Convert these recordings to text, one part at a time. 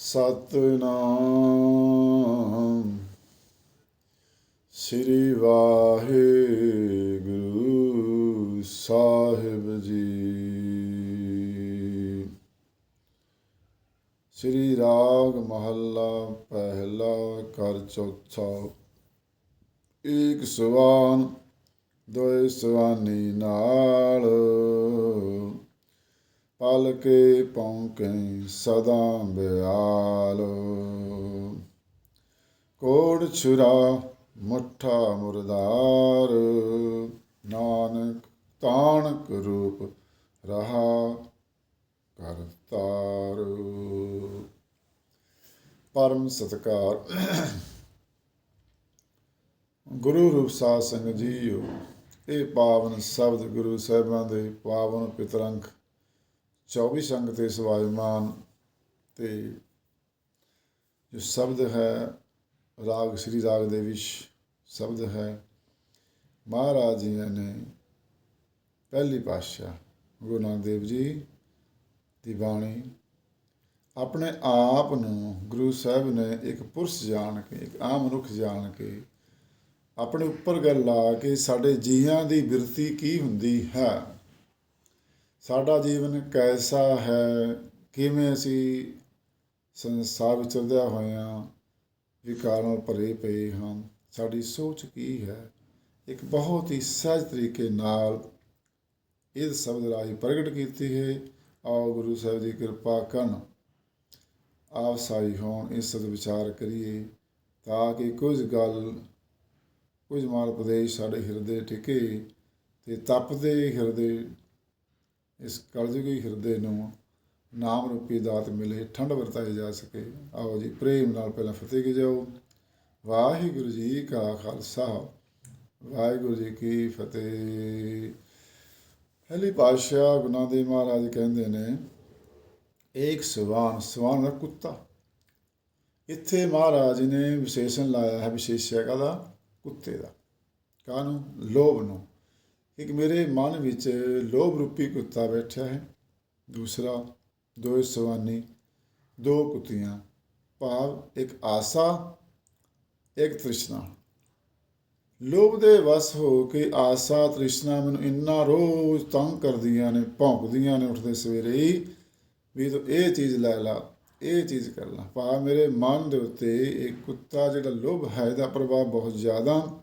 ਸਤਨਾਮ। ਸ੍ਰੀ ਵਾਹਿਗੁਰੂ ਸਾਹਿਬ ਜੀ। ਸ੍ਰੀ ਰਾਗ ਮਹੱਲਾ ਪਹਿਲਾ ਕਰ ਚੌਥਾ। ਏਕ ਸਵਾਨ ਦੋਇ ਸਵਾਨੀ ਨਾਲ। ਪਲ ਕੇ ਪੌਂਕੇ ਸਦਾ ਬਿਆਲ। ਕੋੜ ਛੁਰਾ ਮੁੱਠਾ ਮੁਰਦਾਰ। ਨਾਨਕ ਤਾਣਕ ਰੂਪ ਰਹਾ ਕਰਤਾਰ ਪਰਮ ਸਤਕਾਰ। ਗੁਰੂ ਰੂਪ ਸਾਧ ਸੰਗਤ ਜੀਓ, ਇਹ ਪਾਵਨ ਸ਼ਬਦ ਗੁਰੂ ਸਾਹਿਬਾਂ ਦੇ ਪਾਵਨ ਪਿਤਰੰਕ 24 ਸੰਗ ਤੇ ਸਵਾਇਮਾਨ ਤੇ ਜੋ ਸ਼ਬਦ ਹੈ, ਰਾਗ, ਸ੍ਰੀ ਰਾਗ ਦੇ ਵਿੱਚ ਸ਼ਬਦ ਹੈ, ਮਹਾਰਾਜ ਜੀ ਨੇ ਪਹਿਲੀ ਪਾਤਸ਼ਾਹ ਗੁਰੂ ਨਾਨਕ ਦੇਵ ਜੀ ਦੀ ਬਾਣੀ ਆਪਣੇ ਆਪ ਨੂੰ ਗੁਰੂ ਸਾਹਿਬ ਨੇ ਇੱਕ ਪੁਰਸ਼ ਜਾਣ ਕੇ, ਇੱਕ ਆਮ ਮਨੁੱਖ ਜਾਣ ਕੇ ਆਪਣੇ ਉੱਪਰ ਗੱਲ ਲਾ ਕੇ ਸਾਡੇ ਜੀਆਂ ਦੀ ਬਿਰਤੀ ਕੀ ਹੁੰਦੀ ਹੈ? ਸਾਡਾ ਜੀਵਨ ਕੈਸਾ ਹੈ? ਕਿਵੇਂ ਅਸੀਂ ਸੰਸਾਰ ਵਿੱਚ ਚੱਲਦਿਆਂ ਹੋਇਆਂ ਵਿਕਾਰਾਂ ਨਾਲ ਭਰੇ ਪਏ ਹਾਂ। ਸਾਡੀ ਸੋਚ ਕੀ ਹੈ? ਇੱਕ ਬਹੁਤ ਹੀ ਸਹਿਜ ਤਰੀਕੇ ਨਾਲ ਇਹ ਸ਼ਬਦ ਰਾਹੀਂ ਪ੍ਰਗਟ ਕੀਤੀ ਹੈ। ਆਓ ਗੁਰੂ ਸਾਹਿਬ ਦੀ ਕਿਰਪਾ ਕਰਨ ਆਪ ਸਾਈ ਹੋਣ ਇਸ ਸਦ ਵਿਚਾਰ ਕਰੀਏ ਤਾਂ ਕਿ ਕੁਝ ਗੱਲ, ਕੁਝ ਮਾਲ ਉਪਦੇਸ਼ ਸਾਡੇ ਹਿਰਦੇ ਟਿਕੇ ਤੇ ਤਪਦੇ ਹਿਰਦੇ ਇਸ ਕਲਯੁਗੀ ਹਿਰਦੇ ਨੂੰ ਨਾਮ ਰੂਪੀ ਦਾਤ ਮਿਲੇ, ਠੰਡ ਵਰਤਾਈ ਜਾ ਸਕੇ। ਆਓ ਜੀ, ਪ੍ਰੇਮ ਨਾਲ ਪਹਿਲਾਂ ਫਤਿਹ ਕੀ ਜਾਓ। ਵਾਹਿਗੁਰੂ ਜੀ ਕਾ ਖਾਲਸਾ। ਵਾਹਿਗੁਰੂ ਜੀ ਕੀ ਫਤਿਹ। ਪਹਿਲੀ ਪਾਤਸ਼ਾਹ ਗੁਨਾ ਦੇ ਮਹਾਰਾਜ ਕਹਿੰਦੇ ਨੇ ਇੱਕ ਸਵਾਨ ਸਵਾਨ ਦਾ ਕੁੱਤਾ। ਇੱਥੇ ਮਹਾਰਾਜ ਨੇ ਵਿਸ਼ੇਸ਼ਣ ਲਾਇਆ ਹੈ, ਵਿਸ਼ੇਸ਼ਿਆ ਦਾ ਕੁੱਤੇ ਦਾ। ਕਾਹਨੂੰ? ਲੋਭ ਨੂੰ। ਇੱਕ ਮੇਰੇ ਮਨ ਵਿੱਚ ਲੋਭ ਰੂਪੀ ਕੁੱਤਾ ਬੈਠਾ ਹੈ। ਦੂਸਰਾ, ਦੋ ਸਵਾਨੀ, ਦੋ ਕੁੱਤੀਆਂ, ਭਾਵ ਇੱਕ ਆਸਾ, ਇੱਕ ਤ੍ਰਿਸ਼ਨਾ। ਲੋਭ ਦੇ ਵਸ ਹੋ ਕੇ ਆਸਾ, ਤ੍ਰਿਸ਼ਨਾ ਮੈਨੂੰ ਇੰਨਾ ਰੋਜ਼ ਤੰਗ ਕਰਦੀਆਂ ਨੇ, ਭੌਂਕਦੀਆਂ ਨੇ ਉੱਠਦੇ ਸਵੇਰੇ ਹੀ, ਵੀ ਤੂੰ ਇਹ ਚੀਜ਼ ਲੈ ਲਾ, ਇਹ ਚੀਜ਼ ਕਰ ਲਾ। ਭਾਵ ਮੇਰੇ ਮਨ ਦੇ ਉੱਤੇ ਇਹ ਕੁੱਤਾ ਜਿਹੜਾ ਲੋਭ ਹੈ, ਇਹਦਾ ਪ੍ਰਭਾਵ ਬਹੁਤ ਜ਼ਿਆਦਾ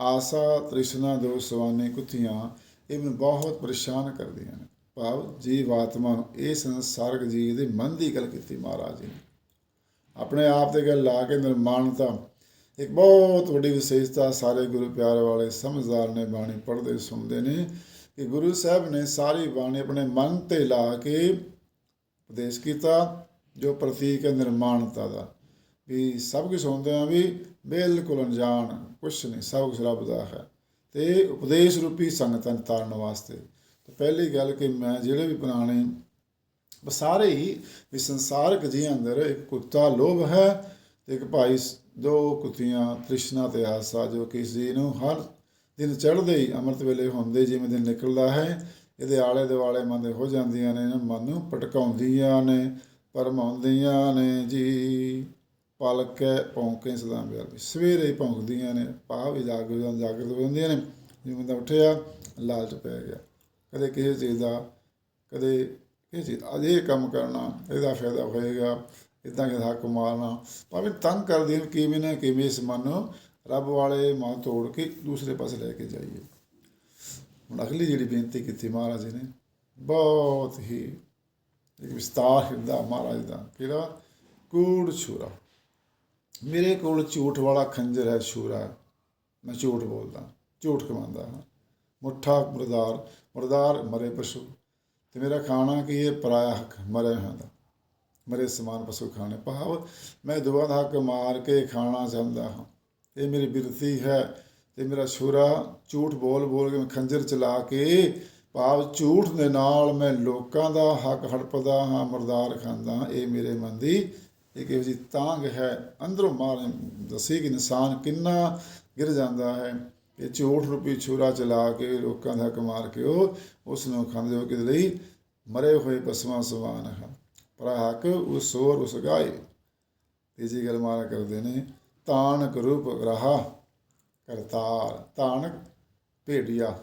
ਆਸਾ ਤ੍ਰਿਸ਼ਨਾ ਦੋ ਸਵਾਨੇ ਕੁੱਤੀਆਂ, ਇਹ ਮੈਨੂੰ ਬਹੁਤ ਪਰੇਸ਼ਾਨ ਕਰਦੀਆਂ ਨੇ। ਭਾਵ ਜੀਵ ਆਤਮਾ ਨੂੰ ਇਹ ਸੰਸਾਰਕ ਜੀਵ ਦੇ ਮਨ ਦੀ ਗੱਲ ਕੀਤੀ ਮਹਾਰਾਜ ਜੀ ਨੇ। ਆਪਣੇ ਆਪ ਤੇ ਗੱਲ ਲਾ ਕੇ ਨਿਰਮਾਣਤਾ, ਇੱਕ ਬਹੁਤ ਵੱਡੀ ਵਿਸ਼ੇਸ਼ਤਾ ਸਾਰੇ ਗੁਰੂ ਪਿਆਰ ਵਾਲੇ ਸਮਝਦਾਰ ਨੇ ਬਾਣੀ ਪੜ੍ਹਦੇ ਸੁਣਦੇ ਨੇ ਕਿ ਗੁਰੂ ਸਾਹਿਬ ਨੇ ਸਾਰੀ ਬਾਣੀ ਆਪਣੇ ਮਨ ਤੇ ਲਾ ਕੇ ਉਪਦੇਸ਼ ਕੀਤਾ, ਜੋ ਪ੍ਰਤੀਕ ਹੈ ਨਿਰਮਾਣਤਾ ਦਾ। ਵੀ ਸਭ ਕੁਝ ਹੁੰਦੇ ਆ ਵੀ ਬਿਲਕੁਲ ਅਣਜਾਣ, ਕੁਛ ਨਹੀਂ, ਸਭ ਕੁਝ ਰੱਬ ਦਾ ਹੈ। ਤੇ ਉਪਦੇਸ਼ ਰੂਪੀ ਸੰਗਤਾਂ ਨੂੰ ਤਾਰਨ ਵਾਸਤੇ ਤਾਂ ਪਹਿਲੀ ਗੱਲ ਕਿ ਮੈਂ ਜਿਹੜੇ ਵੀ ਪੁਰਾਣੇ ਸਾਰੇ ਹੀ, ਵੀ ਸੰਸਾਰਕ ਜੀ ਅੰਦਰ ਇੱਕ ਕੁੱਤਾ ਲੋਭ ਹੈ ਤੇ ਇੱਕ ਭਾਈ ਦੋ ਕੁੱਤੀਆਂ, ਤ੍ਰਿਸ਼ਨਾ ਤੇ ਆਸਾ, ਜੋ ਕਿ ਜੀ ਨੂੰ ਹਰ ਦਿਨ ਚੜ੍ਹਦੇ ਹੀ ਅੰਮ੍ਰਿਤ ਵੇਲੇ ਹੁੰਦੇ ਜਿਵੇਂ ਦਿਨ ਨਿਕਲਦਾ ਹੈ, ਇਹਦੇ ਆਲੇ ਦੁਆਲੇ ਮਨ ਦੇ ਹੋ ਜਾਂਦੀਆਂ ਨੇ, ਮਨ ਨੂੰ ਪਟਕਾਉਂਦੀਆਂ ਨੇ ਪਰਮਾਉਂਦੀਆਂ ਨੇ ਜੀ। ਪਲਕੇ ਪੌਂਕੇ ਸਦਾ ਬਿਆਰ ਸਵੇਰੇ ਹੀ ਭੌਂਕਦੀਆਂ ਨੇ ਭਾਵ ਵੀ ਜਾਗ ਜਾਗਰਤ ਹੋ ਜਾਂਦੀਆਂ ਨੇ, ਜਿਵੇਂ ਦਾ ਉੱਠਿਆ, ਲਾਲਚ ਪੈ ਗਿਆ। ਕਦੇ ਕਿਸੇ ਚੀਜ਼ ਦਾ, ਕਦੇ ਕਿਸੇ ਚੀਜ਼ ਅੱਜ ਇਹ ਕੰਮ ਕਰਨਾ, ਇਹਦਾ ਫਾਇਦਾ ਹੋਏਗਾ ਇਦਾਂ ਕਿ ਹੱਕ ਮਾਰਨਾ। ਭਾਵੇਂ ਤੰਗ ਕਰਦੀਆਂ ਕਿਵੇਂ ਨਾ ਕਿਵੇਂ ਇਸ ਮਨ ਨੂੰ ਰੱਬ ਵਾਲੇ ਮਨ ਤੋੜ ਕੇ ਦੂਸਰੇ ਪਾਸੇ ਲੈ ਕੇ ਜਾਈਏ। ਹੁਣ ਅਗਲੀ ਜਿਹੜੀ ਬੇਨਤੀ ਕੀਤੀ ਮਹਾਰਾਜ ਜੀ ਨੇ, ਬਹੁਤ ਹੀ ਇੱਕ ਵਿਸਤਾਰ ਹਿਰਦਾ ਮਹਾਰਾਜ ਦਾ, ਕਿਹੜਾ ਕੂੜ ਛੁਰਾ ਮੇਰੇ ਕੋਲ ਝੂਠ ਵਾਲਾ ਖੰਜਰ ਹੈ ਛੁਰਾ ਮੈਂ ਝੂਠ ਬੋਲਦਾ, ਝੂਠ ਕਮਾਉਂਦਾ ਹਾਂ। ਮੁੱਠਾ ਮੁਰਦਾਰ ਮੁਰਦਾਰ ਮਰੇ ਪਸ਼ੂ। ਤੇ ਮੇਰਾ ਖਾਣਾ ਕੀ ਹੈ? ਪਰਾਇਆ ਹੱਕ ਮਰੇ ਹੋਇਆ ਦਾ ਮਰੇ ਸਮਾਨ ਪਸ਼ੂ ਖਾਣੇ। ਭਾਵ ਮੈਂ ਦੁਆ ਦਾ ਹੱਕ ਮਾਰ ਕੇ ਖਾਣਾ ਚਾਹੁੰਦਾ ਹਾਂ। ਇਹ ਮੇਰੀ ਬਿਰਤੀ ਹੈ ਤੇ ਮੇਰਾ ਛੁਰਾ ਝੂਠ ਬੋਲ ਬੋਲ ਕੇ ਮੈਂ ਖੰਜਰ ਚਲਾ ਕੇ ਭਾਵ ਝੂਠ ਦੇ ਨਾਲ ਮੈਂ ਲੋਕਾਂ ਦਾ ਹੱਕ ਹੜਪਦਾ ਹਾਂ, ਮਰਦਾਰ ਖਾਂਦਾ ਇਹ ਮੇਰੇ ਮਨ ਦੀ ਇੱਕ ਇਹੋ ਜਿਹੀ ਤਾਂਗ ਹੈ? ਅੰਦਰੋਂ ਮਾਰ ਦੱਸੀ ਕਿ ਇਨਸਾਨ ਕਿੰਨਾ ਗਿਰ ਜਾਂਦਾ ਹੈ। ਇਹ ਝੂਠ ਰੂਪੀ ਛੁਰਾ ਚਲਾ ਕੇ ਲੋਕਾਂ ਦਾ ਹੱਕ ਮਾਰ ਕੇ ਉਹ ਉਸ ਨੂੰ ਖਾਂਦੇ ਹੋ ਕਿਤੇ ਲਈ? ਮਰੇ ਹੋਏ ਪਸ਼ੂਆਂ ਸਵਾਨ ਹੈ ਪਰ ਹੱਕ ਉਸ ਸੋਰ, ਉਸ ਗਾਏ। ਤੀਜੀ ਗੱਲ ਮਾਰਾ ਕਰਦੇ ਨੇ ਤਾਨਕ ਰੂਪ ਰਹਾ ਕਰਤਾਰ ਤਾਨਕ ਭੇੜੀਆ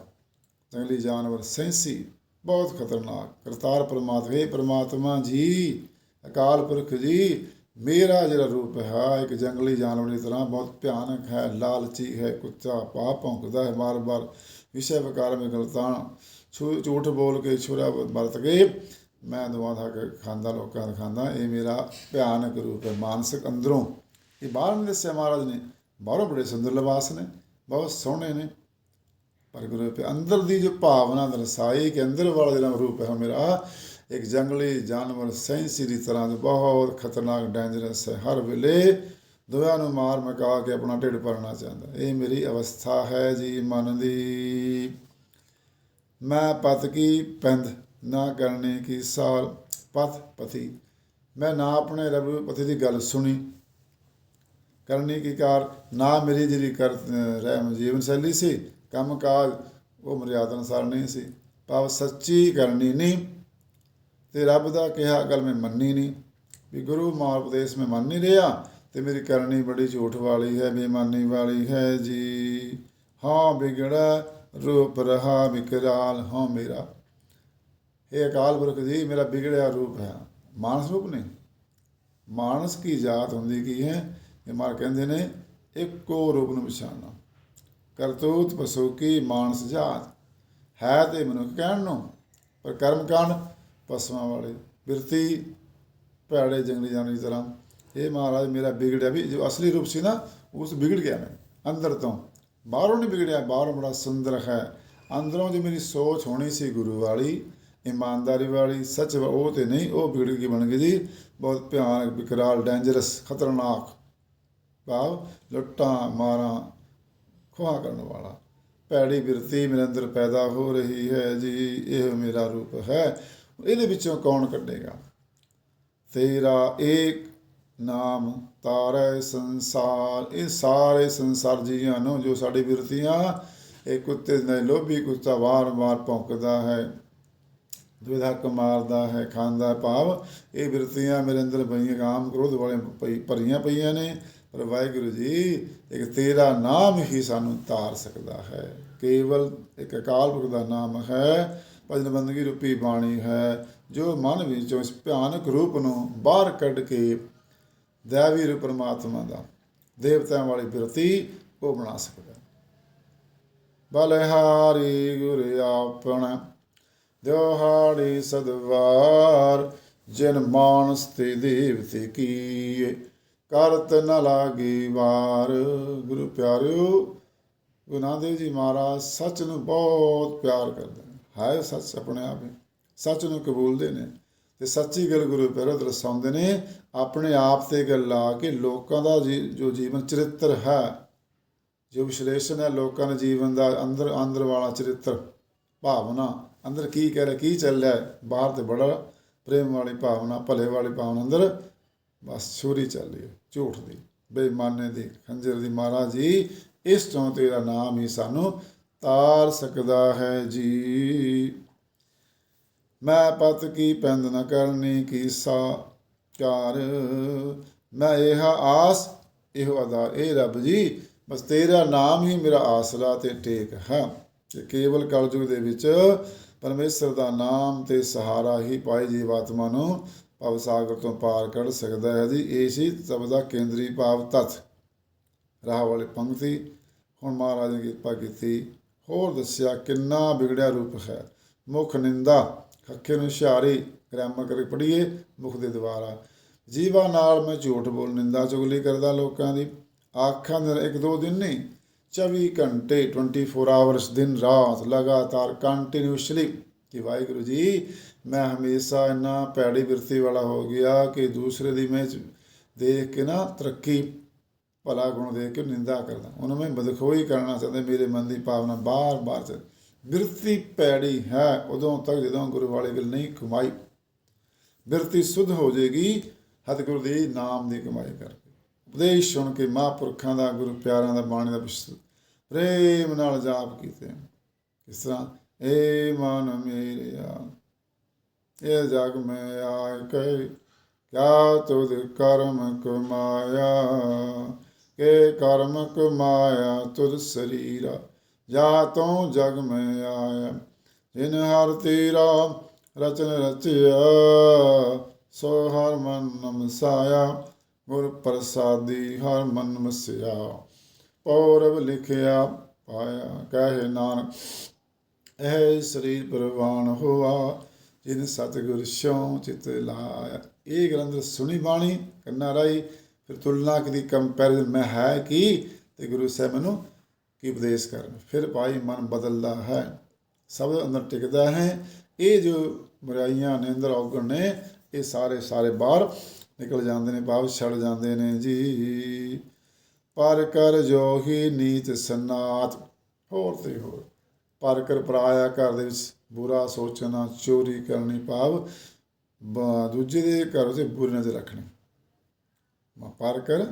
ਜੰਗਲੀ ਜਾਨਵਰ ਸੈਂਸੀ, ਬਹੁਤ ਖਤਰਨਾਕ। ਕਰਤਾਰ ਪਰਮਾਤਮਾ ਪਰਮਾਤਮਾ ਜੀ, ਅਕਾਲ ਪੁਰਖ ਜੀ ਮੇਰਾ ਜਿਹੜਾ ਰੂਪ ਹੈ, ਇੱਕ ਜੰਗਲੀ ਜਾਨਵਰ ਦੀ ਤਰ੍ਹਾਂ ਬਹੁਤ ਭਿਆਨਕ ਹੈ, ਲਾਲਚੀ ਹੈ ਕੁੱਤਾ ਪਾ ਭੌਂਕਦਾ ਹੈ ਬਾਰ-ਬਾਰ ਵਿਸ਼ੇ ਵਿਕਾਰ ਵਿੱਚ ਗਲਤਾਂ ਝੂਠ ਬੋਲ ਕੇ ਛੁਰਾ ਵਰਤ ਕੇ ਮੈਂ ਦੁਆ ਥਾ ਖਾਂਦਾ, ਲੋਕਾਂ ਦਾ ਖਾਂਦਾ, ਇਹ ਮੇਰਾ ਭਿਆਨਕ ਰੂਪ ਹੈ, ਮਾਨਸਿਕ ਅੰਦਰੋਂ। ਇਹ ਬਾਹਰ ਨੇ ਦੱਸਿਆ ਮਹਾਰਾਜ ਨੇ, ਬਾਹਰੋਂ ਬੜੇ ਸੁੰਦਰ ਲਿਬਾਸ ਨੇ, ਬਹੁਤ ਸੋਹਣੇ ਨੇ। ਪਰ ਗੁਰੂ ਅੰਦਰ ਦੀ ਜੋ ਭਾਵਨਾ ਦਰਸਾਈ ਕਿ ਅੰਦਰ ਵਾਲਾ ਜਿਹੜਾ ਰੂਪ ਹੈ ਮੇਰਾ ਇੱਕ ਜੰਗਲੀ ਜਾਨਵਰ ਸੈਂਸੀ ਦੀ ਤਰ੍ਹਾਂ ਦੇ ਬਹੁਤ ਖਤਰਨਾਕ ਡੇਂਜਰਸ ਹੈ। ਹਰ ਵੇਲੇ ਦੁਆ ਨੂੰ ਮਾਰ ਮਕਾ ਕੇ ਆਪਣਾ ਢਿੱਡ ਭਰਨਾ ਚਾਹੁੰਦਾ ਇਹ ਮੇਰੀ ਅਵਸਥਾ ਹੈ ਜੀ ਮਨ ਦੀ। ਮੈਂ ਪਤ ਕੀ ਪੈਂਦ ਨਾ ਕਰਨੇ ਕੀ ਸਾਲ ਪਤ ਪਤੀ। ਮੈਂ ਨਾ ਆਪਣੇ ਰੱਬ ਪਤੀ ਦੀ ਗੱਲ ਸੁਣੀ। ਕਰਨੀ ਕੀ ਕਾਰ? ਨਾ ਮੇਰੀ ਜਿਹੜੀ ਕਰ ਰਹਿਮ ਜੀਵਨ ਸ਼ੈਲੀ ਸੀ ਕੰਮ ਕਾਜ ਉਹ ਮਰਿਆਦਾ ਅਨੁਸਾਰ ਨਹੀਂ ਸੀ। ਭਾਵ ਸੱਚੀ ਕਰਨੀ ਨਹੀਂ। ਤੇ ਰੱਬ ਦਾ ਕਿਹਾ, ਗੱਲ ਮੈਂ ਮੰਨੀ ਨਹੀਂ। ਵੀ ਗੁਰੂ ਮਾਰ ਉਪਦੇਸ਼ ਮੈਂ ਮੰਨ ਨਹੀਂ ਰਿਹਾ, ਤੇ ਮੇਰੀ ਕਰਨੀ ਬੜੀ ਝੂਠ ਵਾਲੀ ਹੈ, ਬੇਈਮਾਨੀ ਵਾਲੀ ਹੈ ਜੀ। ਹਾਂ, ਵਿਗੜਾ ਰੂਪ ਰਹਾ, ਵਿਕਰਾਲ, ਹਾਂ ਮੇਰਾ। ਇਹ ਅਕਾਲ ਪੁਰਖ ਜੀ, ਮੇਰਾ ਵਿਗੜਿਆ ਰੂਪ ਹੈ। ਮਾਨਸ ਰੂਪ ਨਹੀਂ। ਮਾਨਸ ਕੀ ਜਾਤ ਹੁੰਦੀ, ਕੀ ਹੈ? ਇਹ ਮਾਰ ਕਹਿੰਦੇ ਨੇ, ਇੱਕੋ ਰੂਪ ਨੂੰ ਪਛਾਣਨਾ। ਕਰਤੂਤ ਪਸੂਕੀ ਮਾਨਸ ਜਾਤ? ਹੈ ਤੇ ਮਨੁੱਖ ਕਹਿਣ ਨੂੰ, ਪਰ ਕਰਮ ਕਾਂਡ ਪਸ਼ੂਆਂ ਵਾਲੇ, ਬਿਰਤੀ ਭੈੜੇ ਜੰਗਲੀ ਜਾਨਵਰ ਦੀ ਤਰ੍ਹਾਂ। ਇਹ ਮਹਾਰਾਜ ਮੇਰਾ ਵਿਗੜਿਆ ਵੀ, ਜੋ ਅਸਲੀ ਰੂਪ ਸੀ ਨਾ, ਉਸ ਵਿਗੜ ਗਿਆ ਮੈਂ, ਅੰਦਰ ਤੋਂ। ਬਾਹਰੋਂ ਨਹੀਂ ਵਿਗੜਿਆ, ਬਾਹਰੋਂ ਬੜਾ ਸੁੰਦਰ ਹੈ। ਅੰਦਰੋਂ ਜੇ ਮੇਰੀ ਸੋਚ ਹੋਣੀ ਸੀ ਗੁਰੂ ਵਾਲੀ, ਇਮਾਨਦਾਰੀ ਵਾਲੀ, ਸੱਚ ਉਹ ਤੇ ਨਹੀਂ, ਉਹ ਵਿਗੜ ਗਈ, ਬਣ ਗਈ ਜੀ। ਬਹੁਤ ਭਿਆਨਕ, ਵਿਕਰਾਲ ਡੇਂਜਰਸ ਖਤਰਨਾਕ। ਭਾਵ ਲੁੱਟਾਂ, ਮਾਰਾਂ, ਖੋਹਾ ਕਰਨ ਵਾਲਾ। ਪੈੜੀ ਬਿਰਤੀ ਮੇਰੇ ਅੰਦਰ ਪੈਦਾ ਹੋ ਰਹੀ ਹੈ ਜੀ, ਇਹ ਮੇਰਾ ਰੂਪ ਹੈ। ਇਹਦੇ ਵਿੱਚੋਂ ਕੌਣ ਕੱਢੇਗਾ? ਤੇਰਾ ਏਕ ਨਾਮ ਤਾਰੇ ਸੰਸਾਰ। ਇਹ ਸਾਰੇ ਸੰਸਾਰ ਜੀਆਂ ਨੂੰ ਜੋ ਸਾਡੀ ਵਿਰਤੀਆਂ ਇਹ ਕੁੱਤੇ ਨੇ ਲੋਭੀ ਕੁੱਤਾ ਵਾਰ-ਵਾਰ ਭੌਂਕਦਾ ਹੈ ਦੁਇਧਾ ਮਾਰਦਾ ਹੈ, ਖਾਂਦਾ ਭਾਵ ਇਹ ਵਿਰਤੀਆਂ ਮੇਰੇ ਅੰਦਰ ਪਈਆਂ ਕਾਮ ਕ੍ਰੋਧ ਵਾਲੇ ਪਈ ਭਰੀਆਂ ਪਈਆਂ ਨੇ। ਪਰ ਵਾਹਿਗੁਰੂ ਜੀ, ਇੱਕ ਤੇਰਾ ਨਾਮ ਹੀ ਸਾਨੂੰ ਤਾਰ ਸਕਦਾ ਹੈ। ਕੇਵਲ ਇੱਕ ਅਕਾਲ ਪੁਰਖ ਦਾ ਨਾਮ ਹੈ। ਭਜਨ ਬੰਦਗੀ ਰੂਪੀ ਬਾਣੀ ਹੈ, ਜੋ ਮਨ ਵਿੱਚੋਂ ਇਸ ਭਿਆਨਕ ਰੂਪ ਨੂੰ ਬਾਹਰ ਕੱਢ ਕੇ ਦੇਵੀ ਰੂਪ ਪਰਮਾਤਮਾ ਦਾ, ਦੇਵਤਿਆਂ ਵਾਲੀ ਬਿਰਤੀ ਉਹ ਬਣਾ ਸਕਦਾ ਹੈ। ਬਲਿਹਾਰੀ ਗੁਰ ਆਪਣ ਦਿਹਾੜੀ ਸਦਵਾਰ, ਜਿਨ ਮਾਨਸ ਤੇ ਦੇਵਤੇ ਕੀਏ, ਕਰਤ ਨ ਲਾਗੀ ਵਾਰ ਗੁਰੂ ਪਿਆਰਿਓ, ਗੁਰੂ ਨਾਨਕ ਦੇਵ ਜੀ ਮਹਾਰਾਜ ਸੱਚ ਨੂੰ ਬਹੁਤ ਪਿਆਰ ਕਰਦੇ ਨੇ ਹੈ ਸੱਚ ਆਪਣੇ ਆਪ ਹੀ। ਸੱਚ ਨੂੰ ਕਬੂਲਦੇ ਨੇ? ਤੇ ਸੱਚੀ ਗੱਲ ਗੁਰੂ ਪਿਆਰਿਓ ਦਰਸਾਉਂਦੇ ਨੇ, ਆਪਣੇ ਆਪ ਤੇ ਗੱਲ ਲਾ ਕੇ ਲੋਕਾਂ ਦਾ ਜੀ- ਜੋ ਜੀਵਨ ਚਰਿੱਤਰ ਹੈ, ਜੋ ਵਿਸ਼ਲੇਸ਼ਣ ਹੈ ਲੋਕਾਂ ਦੇ ਜੀਵਨ ਦਾ ਅੰਦਰ ਅੰਦਰ ਵਾਲਾ ਚਰਿੱਤਰ, ਭਾਵਨਾ, ਅੰਦਰ ਕੀ ਕਹਿ ਰਿਹਾ, ਕੀ ਚੱਲ ਰਿਹਾ, ਬਾਹਰ ਤੇ ਬੜਾ ਪ੍ਰੇਮ ਵਾਲੀ ਭਾਵਨਾ, ਭਲੇ ਵਾਲੀ ਭਾਵਨਾ ਅੰਦਰ ਬਸ ਛੁਰੀ ਚੱਲ ਰਹੀ ਹੈ, ਝੂਠ ਦੀ, ਬੇਈਮਾਨੇ ਦੀ, ਖੰਜਰ ਦੀ। ਮਹਾਰਾਜ ਜੀ, ਇਸ ਤੋਂ ਤੇਰਾ ਨਾਮ ਹੀ ਸਾਨੂੰ ਤਾਰ ਸਕਦਾ ਹੈ ਜੀ। ਮੈਂ ਪਤ ਕੀ ਪੈਂਦ ਨ ਕਰਨੀ ਕੀ ਸਾ ਮੈਂ ਇਹ ਆਸ ਇਹੋ ਅਦਾ ਇਹ ਰੱਬ ਜੀ, ਬਸ ਤੇਰਾ ਨਾਮ ਹੀ ਮੇਰਾ ਆਸਰਾ ਤੇ ਟੇਕ ਹੈ। ਕਿ ਕੇਵਲ ਕਲਯੁਗ ਦੇ ਵਿੱਚ ਪਰਮੇਸ਼ਰ ਦਾ ਨਾਮ ਤੇ ਸਹਾਰਾ ਹੀ ਪਾਏ ਜੀਵਾਤਮਾ ਨੂੰ, ਭਵ ਸਾਗਰ ਤੋਂ ਪਾਰ ਕੱਢ ਸਕਦਾ ਹੈ ਜੀ। ਇਹ ਸੀ ਸਭ ਦਾ ਕੇਂਦਰੀ ਭਾਵ ਤਤ ਰਾਹ ਵਾਲੀ ਪੰਕਤੀ, ਹੁਣ ਮਹਾਰਾਜ ਨੇ ਕਿਰਪਾ ਕੀਤੀ। ਹੋਰ ਦੱਸਿਆ ਕਿੰਨਾ ਵਿਗੜਿਆ ਰੂਪ ਹੈ। ਮੁਖ ਨਿੰਦਾ ਖੱਖੇ ਨੂੰ ਹੁਸ਼ਿਆਰੀ, ਗ੍ਰਾਮਰ ਕਰਕੇ ਪੜ੍ਹੀਏ, ਮੁਖ ਦੇ ਦੁਆਰਾ। ਜੀਵਾ ਨਾਲ ਮੈਂ ਝੂਠ ਬੋਲ ਨਿੰਦਾ ਚੁਗਲੀ ਕਰਦਾ ਲੋਕਾਂ ਦੀ। ਆਖਾਂ ਦੇ ਇੱਕ ਦੋ ਦਿਨ ਨਹੀਂ 24 ਘੰਟੇ 24 ਆਵਰਸ ਦਿਨ ਰਾਤ ਲਗਾਤਾਰ ਕੰਟੀਨਿਊਸਲੀ ਕਿ ਵਾਹਿਗੁਰੂ ਜੀ, ਮੈਂ ਹਮੇਸ਼ਾ ਇੰਨਾ ਪੈੜੀ ਬਿਰਤੀ ਵਾਲਾ ਹੋ ਗਿਆ ਕਿ ਦੂਸਰੇ ਦੀ ਮੈਂ ਦੇਖ ਕੇ ਨਾ ਤਰੱਕੀ ਭਲਾ ਗੁਣ ਦੇ ਕੇ ਨਿੰਦਾ ਕਰਦਾ। ਉਹਨਾਂ ਮੈਂ ਬਦਖੋਈ ਕਰਨਾ ਚਾਹੁੰਦੇ, ਮੇਰੇ ਮਨ ਦੀ ਭਾਵਨਾ ਬਾਰ-ਬਾਰ ਚ। ਬਿਰਤੀ ਪੈੜੀ ਹੈ, ਉਦੋਂ ਤੱਕ ਜਦੋਂ ਗੁਰੂ ਵਾਲੀ ਗੱਲ ਨਹੀਂ ਕਮਾਈ। ਬਿਰਤੀ ਸੁਧ ਹੋ ਜਾਏਗੀ, ਸਤਿਗੁਰੂ ਦੇ ਨਾਮ ਦੀ ਕਮਾਈ ਕਰਕੇ। ਉਪਦੇਸ਼ ਸੁਣ ਕੇ ਮਹਾਂਪੁਰਖਾਂ ਦਾ, ਗੁਰੂ ਪਿਆਰਾਂ ਦਾ ਬਾਣੀ ਦਾ ਵਿਸ਼- ਪ੍ਰੇਮ ਨਾਲ ਜਾਪ ਕੀਤੇ। ਇਸ ਤਰ੍ਹਾਂ? ਏ ਮਨ ਮੇਰਿਆ ਇਹ ਜਗ ਮੈਂ ਆਇ ਕੈ ਕਿਆ ਤੁਧ ਕਰਮ ਕਮਾਇਆ? ਕੇ ਕਰਮ ਕਮਾਇਆ ਤੁਧ ਸਰੀਰਾ, ਜਾ ਤੂੰ ਜਗ ਮੈਂ ਆਇਆ। ਜਿਨ ਹਰ ਤੇਰਾ ਰਚਨ ਰਚਿਆ, ਸੋ ਹਰ ਮਨ ਨਮਸਾਇਆ। ਗੁਰ ਪ੍ਰਸਾਦੀ ਹਰ ਮਨ ਮਸਿਆ, ਪੌਰਵ ਲਿਖਿਆ ਪਾਇਆ। ਕਹੇ ਨਾਨਕ, ਇਹ ਸਰੀਰ ਪ੍ਰਵਾਨ ਹੋਆ, ਜਿਨ ਸਤਿਗੁਰ ਸਿਉ ਚਿਤ ਲਾਇਆ। ਇਹ ਗ੍ਰੰਥ ਸੁਣੀ ਬਾਣੀ, ਕੰਨਾ ਰਾਈ ਫਿਰ ਤੁਲਨਾ ਦੀ ਕੰਪੈਰੀਜ਼ਨ ਮੈਂ ਹੈ ਕੀ ਤੇ ਗੁਰੂ ਸਾਹਿਬ ਮੈਨੂੰ ਕੀ ਉਪਦੇਸ਼ ਕਰਨ? ਫਿਰ ਭਾਈ ਮਨ ਬਦਲਦਾ ਹੈ, ਸਭ ਅੰਦਰ ਟਿਕਦਾ ਹੈ। ਇਹ ਜੋ ਬੁਰਾਈਆਂ ਨੇ ਅੰਦਰ ਔਗਣ ਨੇ, ਇਹ ਸਾਰੇ ਸਾਰੇ ਬਾਹਰ ਨਿਕਲ ਜਾਂਦੇ ਨੇ, ਬਾਹਰ ਛੜ ਜਾਂਦੇ ਨੇ ਜੀ। ਪਰ ਕਰ ਜੋ ਨੀਤ ਸਨਾਤ, ਹੋਰ ਤੇ ਹੋਰ। ਪਰ ਕਰ ਪਰਾਇਆ ਘਰ ਦੇ ਵਿੱਚ ਬੁਰਾ ਸੋਚਣਾ, ਚੋਰੀ ਕਰਨੀ ਭਾਵ ਦੂਜੇ ਦੇ ਘਰ ਉਤੇ ਬੁਰੀ ਨਜ਼ਰ ਰੱਖਣੀ। ਪਰ ਕਰ,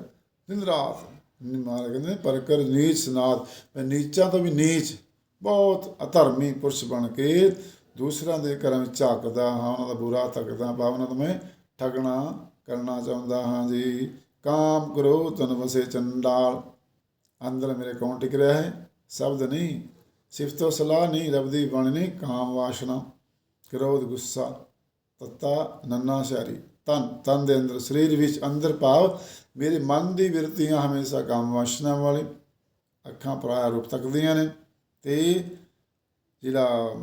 ਦਿਨ ਰਾਤ ਮਾਰ ਕਹਿੰਦੇ, ਪਰ ਕਰ ਨੀਚ ਸਨਾਤ ਮੈਂ ਨੀਚਾਂ ਤੋਂ ਵੀ ਨੀਚ, ਬਹੁਤ ਅਧਰਮੀ ਪੁਰਸ਼ ਬਣ ਕੇ ਦੂਸਰਿਆਂ ਦੇ ਘਰਾਂ ਵਿੱਚ ਝਾਕਦਾ ਹਾਂ, ਉਹਨਾਂ ਦਾ ਬੁਰਾ ਤੱਕਦਾ ਭਾਵਨਾ ਤੋਂ ਮੈਂ ਠਗਣਾ ਕਰਨਾ ਚਾਹੁੰਦਾ ਹਾਂ ਜੀ। ਕਾਮ ਕਰੋ ਤਨ ਵਸੇ ਚੰਡਾਲ। ਅੰਦਰ ਮੇਰੇ ਕੌਣ ਟਿਕ ਰਿਹਾ ਹੈ? ਸ਼ਬਦ ਨਹੀਂ। ਸਿਫਤੋ ਸਲਾਹ ਨਹੀਂ ਰਬਦੀ ਬਾਣੀ ਨਹੀਂ, ਕਾਮ ਵਾਸ਼ਨਾ। ਕ੍ਰੋਧ ਗੁੱਸਾ, ਤੱਤਾ ਨੰਨਾ ਸ਼ਾਰੀ ਤਨ ਤਨ ਦੇ ਅੰਦਰ, ਸਰੀਰ ਵਿੱਚ ਅੰਦਰ ਭਾਵ ਮੇਰੇ ਮਨ ਦੀ ਵਿਰਤੀਆਂ ਹਮੇਸ਼ਾ ਕਾਮ ਵਾਸ਼ਨਾ ਵਾਲੀ ਅੱਖਾਂ ਪਰਾਇਆ ਰੂਪ ਤੱਕਦੀਆਂ ਨੇ ਤੇ ਜਿਹੜਾ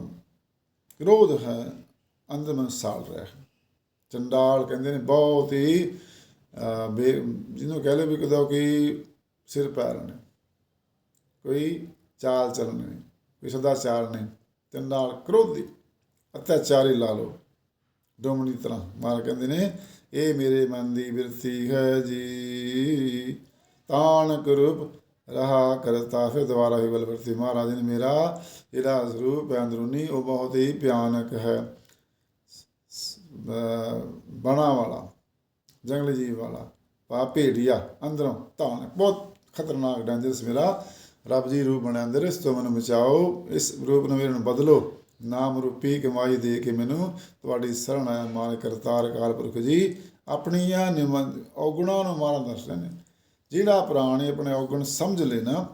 ਕ੍ਰੋਧ ਹੈ, ਅੰਦਰ ਮਨ ਸਾਲ ਰਿਹਾ ਹੈ। ਚੰਡਾਲ ਕਹਿੰਦੇ ਨੇ ਬਹੁਤ ਹੀ ਬੇ, ਜਿਹਨੂੰ ਕਹਿ ਲਓ ਵੀ ਕਦੋਂ ਕੋਈ ਸਿਰ ਪੈਰ ਨੇ, ਕੋਈ ਚਾਲ ਚੱਲਣ ਨਹੀਂ, ਕੋਈ ਸਦਾ ਚਾਲ ਨਹੀਂ। ਚੰਡਾਲ ਕ੍ਰੋਧੀ, ਅਤਿਆਚਾਰੀ ਲਾ ਲਓ। ਡੋਮਣੀ ਤਰ੍ਹਾਂ ਮਾਰ ਕਹਿੰਦੇ ਨੇ, ਇਹ ਮੇਰੇ ਮਨ ਦੀ ਬਿਰਤੀ ਹੈ ਜੀ। ਤਾਣ ਕਰੂਪ ਰਹਾ ਕਰਤਾ, ਫਿਰ ਦੁਬਾਰਾ ਹੀ ਬਲ ਵਰਤੀ। ਮਹਾਰਾਜ ਨੇ ਮੇਰਾ ਜਿਹੜਾ ਸਰੂਪ ਹੈ ਅੰਦਰੂਨੀ, ਉਹ ਬਹੁਤ ਹੀ ਭਿਆਨਕ ਹੈ। ਬਣਾ ਵਾਲਾ, ਜੰਗਲੀ ਜੀਵ ਵਾਲਾ, ਪਾ ਭੇੜੀਆ, ਅੰਦਰੋਂ ਤਾਣ ਬਹੁਤ ਖਤਰਨਾਕ ਡੇਂਜਰਸ ਮੇਰਾ। ਰੱਬ ਜੀ ਰੂਪ ਬਣਿਆ ਅੰਦਰ, ਇਸ ਤੋਂ ਮੈਨੂੰ ਬਚਾਓ, ਇਸ ਰੂਪ ਨੂੰ ਮੇਰੇ ਨੂੰ ਬਦਲੋ। ਨਾਮ ਰੂਪੀ ਕਮਾਈ ਦੇ ਕੇ ਮੈਨੂੰ ਤੁਹਾਡੀ ਸ਼ਰਨ ਆਇਆ ਮਾਨ ਕਰਤਾਰ ਅਕਾਲ ਪੁਰਖ ਜੀ, ਆਪਣੀਆਂ ਨਿਮਨ ਔਗੁਣਾਂ ਨੂੰ ਮਾਰਨ ਦੱਸਦੇ ਨੇ ਜਿਹੜਾ ਪ੍ਰਾਣੀ ਆਪਣੇ ਔਗਣ ਸਮਝ ਲੈਣਾ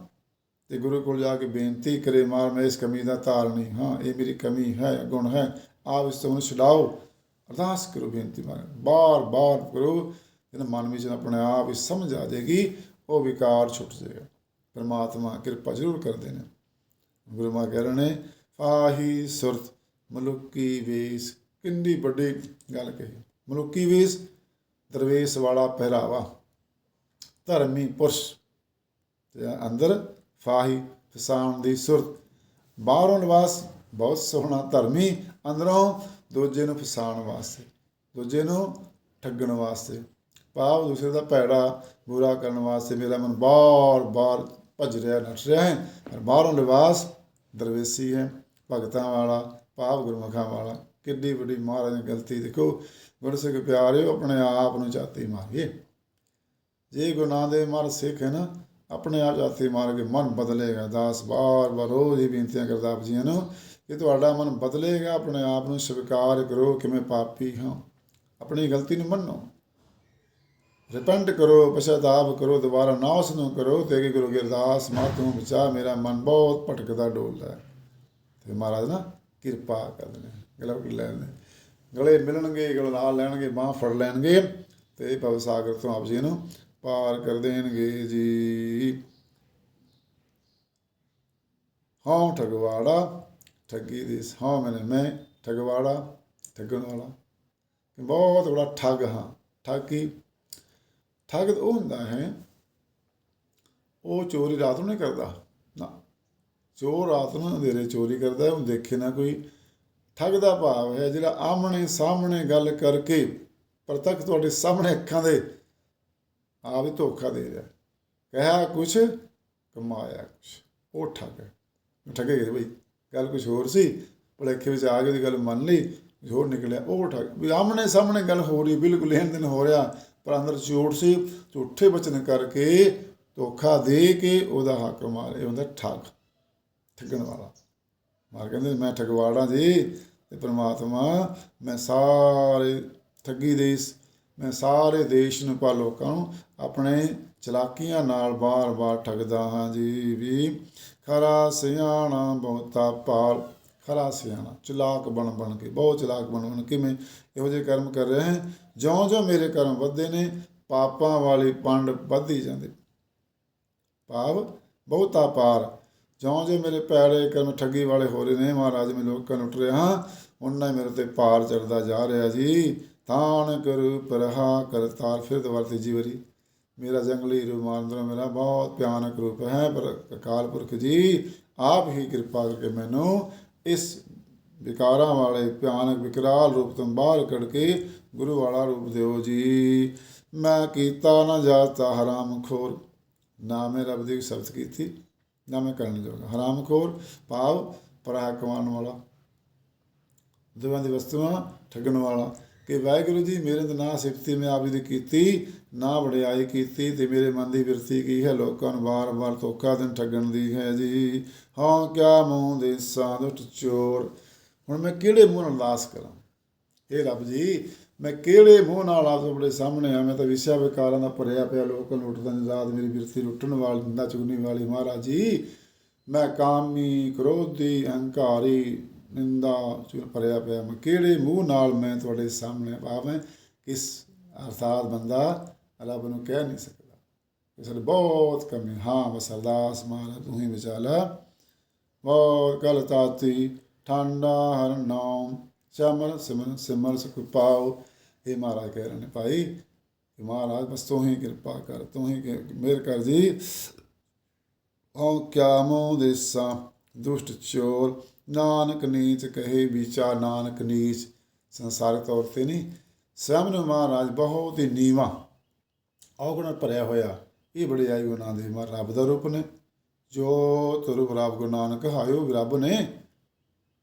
ਤੇ ਗੁਰੂ ਕੋਲ ਜਾ ਕੇ ਬੇਨਤੀ ਕਰੇ ਮਾਰ ਮੈਂ ਇਸ ਕਮੀ ਦਾ ਧਾਰ ਹਾਂ, ਇਹ ਮੇਰੀ ਕਮੀ ਹੈ, ਗੁਣ ਹੈ, ਆਪ ਇਸ ਤੋਂ ਮੈਨੂੰ ਛਡਾਓ। ਅਰਦਾਸ ਕਰੋ ਬੇਨਤੀ ਮਾਰ ਬਾਰ ਬਾਰ ਕਰੋ ਇਹਨਾਂ ਮਨ ਵਿੱਚ ਆਪਣੇ ਆਪ ਹੀ ਸਮਝ ਆ ਜਾਏਗੀ, ਉਹ ਵਿਕਾਰ ਛੁੱਟ ਜਾਏਗਾ। ਪਰਮਾਤਮਾ ਕਿਰਪਾ ਜ਼ਰੂਰ ਕਰਦੇ ਨੇ। ਗੁਰੂ ਮਾ ਕਹਿ ਰਹੇ ਨੇ ਫਾਹੀ ਸੁਰਤ ਮਲੁਕੀ ਵੇਸ, ਕਿੰਨੀ ਵੱਡੀ ਗੱਲ ਕਹੀ। ਮਲੁਕੀ ਵੇਸ ਦਰਵੇਸ਼ ਵਾਲਾ ਪਹਿਰਾਵਾ। ਧਰਮੀ ਪੁਰਸ਼ ਤੇ ਅੰਦਰ ਫਾਹੀ ਫਸਾਉਣ ਦੀ ਸੁਰਤ। ਬਾਹਰੋਂ ਨਿਵਾਸ ਬਹੁਤ ਸੋਹਣਾ, ਧਰਮੀ ਅੰਦਰੋਂ ਦੂਜੇ ਨੂੰ ਫਸਾਉਣ ਵਾਸਤੇ, ਦੂਜੇ ਨੂੰ ਠੱਗਣ ਵਾਸਤੇ। ਭਾਵ ਦੂਸਰੇ ਦਾ ਭੈੜਾ ਬੁਰਾ ਕਰਨ ਵਾਸਤੇ ਮੇਰਾ ਮਨ ਬਾਰ-ਬਾਰ ਭੱਜ ਰਿਹਾ, ਨੱਠ ਰਿਹਾ ਹੈ। ਪਰ ਬਾਹਰੋਂ ਲਿਬਾਸ ਦਰਵੇਸੀ ਹੈ। ਭਗਤਾਂ ਵਾਲਾ ਪਾਪ ਗੁਰਮੁਖਾਂ ਵਾਲਾ। ਕਿੱਡੀ ਵੱਡੀ ਮਹਾਰਾਜ ਨੇ ਗਲਤੀ ਦੇਖੋ। ਗੁਰਸਿੱਖ ਪਿਆਰਿਓ, ਆਪਣੇ ਆਪ ਨੂੰ ਜਾਤੀ ਮਾਰੀਏ। ਜੇ ਗੁਰੂ ਨਾਨਕ ਦੇਵ ਮਹਾਰਾਜ ਸਿੱਖ ਹੈ ਨਾ ਆਪਣੇ ਆਪ ਜਾਤੀ ਮਾਰ ਕੇ ਮਨ ਬਦਲੇਗਾ। ਦਾਸ ਬਾਰ ਬਾਰ ਰੋਜ਼ ਹੀ ਬੇਨਤੀਆਂ ਕਰਦਾ ਆਪ ਜੀਆਂ ਨੂੰ ਕਿ ਤੁਹਾਡਾ ਮਨ ਬਦਲੇਗਾ, ਆਪਣੇ ਆਪ ਨੂੰ ਸਵੀਕਾਰ ਕਰੋ ਕਿ ਮੈਂ ਪਾਪੀ ਹਾਂ। ਆਪਣੀ ਗਲਤੀ ਨੂੰ ਮੰਨੋ। ਰਿਪੈਂਟ ਕਰੋ ਪਛਤਾਪ ਕਰੋ, ਦੁਬਾਰਾ ਨਾ ਉਸ ਨੂੰ ਕਰੋ, ਤੇ ਕਿ ਗੁਰੂ ਗਿਰਦਾਸ ਮਾਤੂ ਬਚਾ ਮੇਰਾ ਮਨ ਬਹੁਤ ਭਟਕਦਾ ਡੋਲਦਾ ਹੈ। ਤੇ ਮਹਾਰਾਜ ਨਾ ਕਿਰਪਾ ਕਰਦੇ ਨੇ ਗਲਾ ਕਰ ਗਲੇ ਮਿਲਣਗੇ ਗਲ ਨਾਲ ਲੈਣਗੇ, ਬਾਹ ਫੜ ਲੈਣਗੇ ਤੇ ਭਵ ਸਾਗਰ ਤੋਂ ਆਪ ਜੀ ਨੂੰ ਪਾਰ ਕਰ ਦੇਣਗੇ ਜੀ। ਹਾਂ ਠਗਵਾੜਾ, ਠੱਗੀ ਦੀ ਹਾਂ ਮੈਨੇ ਮੈਂ ਠਗਵਾੜਾ, ਠੱਗਣ ਵਾਲਾ। ਕਿ ਬਹੁਤ ਬੜਾ ਠੱਗ ਹਾਂ, ਠੱਗੀ ਠੱਗ ਉਹ ਹੁੰਦਾ ਹੈ, ਉਹ ਚੋਰੀ ਰਾਤ ਨੂੰ ਨਹੀਂ ਕਰਦਾ। ਨਾ। ਚੋਰ ਰਾਤ ਨੂੰ ਅੰਧੇਰੇ ਚੋਰੀ ਕਰਦਾ ਹੈ, ਉਹ ਦੇਖੇ ਨਾ ਕੋਈ। ਠੱਗ ਦਾ ਭਾਵ ਹੈ ਜਿਹੜਾ ਆਮਣੇ ਸਾਹਮਣੇ ਗੱਲ ਕਰਕੇ ਪ੍ਰਤੱਖ ਤੁਹਾਡੇ ਸਾਹਮਣੇ ਅੱਖਾਂ ਦੇ ਆਪ ਹੀ ਧੋਖਾ ਦੇ ਰਿਹਾ। ਕਹਿਆ ਕੁਛ ਕਮਾਇਆ ਕੁਛ। ਉਹ ਠੱਗ ਹੈ। ਠੱਗੇ ਗਏ ਬਈ ਗੱਲ ਕੁਛ ਹੋਰ ਸੀ। ਭੁਲੇਖੇ ਵਿੱਚ ਆ ਕੇ ਉਹਦੀ ਗੱਲ ਮੰਨ ਲਈ ਕੁਛ ਹੋਰ ਨਿਕਲਿਆ। ਉਹ ਠੱਗ ਵੀ ਆਮਣੇ ਸਾਹਮਣੇ ਗੱਲ ਹੋ ਰਹੀ ਬਿਲਕੁਲ ਲੈਣ ਦੇਣ ਹੋ ਰਿਹਾ। ਪਰ ਅੰਦਰ ਝੂਠ ਸੀ ਝੂਠੇ ਬਚਨ ਕਰਕੇ ਧੋਖਾ ਦੇ ਕੇ ਉਹਦਾ ਹੱਕ ਮਾਰੇ ਹੁੰਦਾ ਠੱਗ। ਠੱਗਣ ਵਾਲਾ। ਮਾਰ ਕਹਿੰਦੇ, ਮੈਂ ਠਗਵਾੜਾ ਜੀ ਤੇ ਪ੍ਰਮਾਤਮਾ, ਮੈਂ ਸਾਰੇ ਠੱਗੀ ਦੇ ਮੈਂ ਸਾਰੇ ਦੇਸ਼ ਨੂੰ ਪਾ ਲੋਕਾਂ ਨੂੰ ਆਪਣੇ ਚਲਾਕੀਆਂ ਨਾਲ ਬਾਰ-ਬਾਰ ਠੱਗਦਾ ਹਾਂ ਜੀ ਵੀ। ਖਰਾ ਸਿਆਣਾ ਬਹੁਤਾ ਪਾਲ ਖਰਾ ਸਿਆਣਾ, ਚਲਾਕ ਬਣ ਬਣ ਕੇ, ਬਹੁਤ ਚਲਾਕ ਬਣ ਬਣ ਕੇ ਮੈਂ ਇਹੋ ਜਿਹੇ ਕਰਮ ਕਰ ਰਿਹਾ ਹਾਂ। ਜਿਉਂ-ਜਿਉਂ ਮੇਰੇ ਕਰਮ ਵੱਧਦੇ ਨੇ, ਪਾਪਾਂ ਵਾਲੀ ਪੰਡ ਵੱਧਦੀ ਜਾਂਦੀ। ਭਾਵ ਬਹੁਤਾ ਪਾਰ ਜਿਉਂ ਜੇ ਮੇਰੇ ਪੈਰੇ ਕਰਮ ਠੱਗੀ ਵਾਲੇ ਹੋ ਰਹੇ ਨੇ, ਮਹਾਰਾਜ ਮੈਂ ਲੋਕਾਂ ਨੂੰ ਲੁੱਟ ਰਿਹਾ ਹਾਂ ਉਹਨਾਂ ਮੇਰੇ ਤੇ ਪਾਰ ਚੜਦਾ ਜਾ ਰਿਹਾ ਜੀ। ਤਾਣ ਕਰੂ ਪਰਹਾ ਕਰਤਾਰ ਫਿਰ ਦੁਬਾਰਾ ਤੀਜੀ ਵਾਰੀ। ਮੇਰਾ ਜੰਗਲੀ ਰੂਪ ਮੇਰਾ ਬਹੁਤ ਭਿਆਨਕ ਰੂਪ ਹੈ, ਪਰ ਅਕਾਲ ਪੁਰਖ ਜੀ, ਆਪ ਹੀ ਕਿਰਪਾ ਕਰਕੇ ਮੈਨੂੰ ਇਸ ਵਿਕਾਰਾਂ ਵਾਲੇ ਭਿਆਨਕ ਵਿਕਰਾਲ ਰੂਪ ਤੋਂ ਬਾਹਰ ਕੱਢ ਕੇ ਗੁਰੂ ਵਾਲਾ ਰੂਪ ਦਿਓ ਜੀ। ਮੈਂ ਕੀਤਾ ਨਾ ਜਾਤਾ ਹਰਾਮ ਖੋਰ ਨਾ ਮੈਂ ਰੱਬ ਦੀ ਸ਼ਬਦ ਕੀਤੀ। ਨਾ ਮੈਂ ਕਰਨ ਜੋਗਾ। ਹਰਾਮ ਖੋਰ ਭਾਵ ਪਰਾਇਆ ਕਮਾਉਣ ਵਾਲਾ। ਦੁਆਂ ਦੀ ਵਸਤੂਆਂ ਠੱਗਣ ਵਾਲਾ। ਕਿ ਵਾਹਿਗੁਰੂ ਜੀ, ਮੇਰੇ ਨਾ ਸਿਫਤੀ ਮੈਂ ਆਪ ਜੀ ਦੀ ਕੀਤੀ, ਨਾ ਵਡਿਆਈ ਕੀਤੀ ਤੇ ਮੇਰੇ ਮਨ ਦੀ ਵਿਰਤੀ ਕੀ ਹੈ? ਲੋਕਾਂ ਨੂੰ ਵਾਰ-ਵਾਰ ਧੋਖਾ ਦੇਣ ਠੱਗਣ ਦੀ ਹੈ ਜੀ। ਹਾਂ, ਕਿਆ ਮੂੰਹ ਦੇ ਸਾਧੁਟ ਚੋਰ। ਹੁਣ ਮੈਂ ਕਿਹੜੇ ਮੂੰਹ ਨਾਲ ਅਰਦਾਸ ਕਰਾਂ? ਇਹ ਰੱਬ ਜੀ ਮੈਂ ਕਿਹੜੇ ਮੂੰਹ ਨਾਲ ਆਪ ਤੁਹਾਡੇ ਸਾਹਮਣੇ ਆ ਮੈਂ ਤਾਂ ਵਿਸ਼ਾ ਵਿਕਾਰਾਂ ਦਾ ਭਰਿਆ ਪਿਆ, ਲੋਕ ਨੂੰ ਲੁੱਟਦਾ ਨਿਜ਼ਾਦ ਮੇਰੀ ਬਿਰਤੀ ਲੁੱਟਣ ਵਾਲੀ, ਨਿੰਦਾ ਚੁਗਣੀ ਵਾਲੀ ਮਹਾਰਾਜ ਜੀ। ਮੈਂ ਕਾਮੀ, ਕ੍ਰੋਧੀ, ਹੰਕਾਰੀ, ਨਿੰਦਾ ਚ, ਭਰਿਆ ਪਿਆ। ਮੈਂ ਕਿਹੜੇ ਮੂੰਹ ਨਾਲ ਮੈਂ ਤੁਹਾਡੇ ਸਾਹਮਣੇ ਆਵਾਂ? ਕਿਸ ਅਰਥਾਤ ਬੰਦਾ ਰੱਬ ਨੂੰ ਕਹਿ ਨਹੀਂ ਸਕਦਾ। ਇਸ ਲਈ ਬਹੁਤ ਕਮੀ ਹਾਂ ਬਸ ਅਰਦਾਸ ਮਹਾਰਾਜ, ਤੂੰ ਹੀ ਵਿਚਾਲਾ। ਬਹੁਤ ਕਲ ਤਾਤੀ, ਠੰਡਾ ਹਰ ਨਾਮ ਚਮਨ ਸਿਮਨ ਸਿਮਰ ਸੁਖ ਪਾਓ ਇਹ ਮਹਾਰਾਜ ਕਹਿ ਰਹੇ ਨੇ ਭਾਈ ਮਹਾਰਾਜ ਬਸ ਤੂੰ ਹੀ ਕਿਰਪਾ ਕਰ ਤੂੰ ਹੀ ਕਿ- ਕਰ ਜੀ ਹਉ ਕਿਆ ਮੋਹ ਦੇਸਾ ਦੁਸ਼ਟ ਚੋਰ ਨਾਨਕ ਨੀਚ ਕਹੇ ਵਿਚਾ ਨਾਨਕ ਨੀਚ ਸੰਸਾਰਿਕ ਤੌਰ ਤੇ ਨਹੀਂ ਸਵਯੰ ਮਹਾਰਾਜ ਬਹੁਤ ਹੀ ਨੀਵਾ ਔਗਣ ਭਰਿਆ ਹੋਇਆ ਇਹ ਬੜੇ ਆਈ ਉਹਨਾਂ ਦੇ ਮਾ ਰੱਬ ਦਾ ਰੂਪ ਨੇ ਜੋ ਤੁਰ ਰੱਬ ਗੁਰੂ ਨਾਨਕ ਹਾਇਓ ਰੱਬ ਨੇ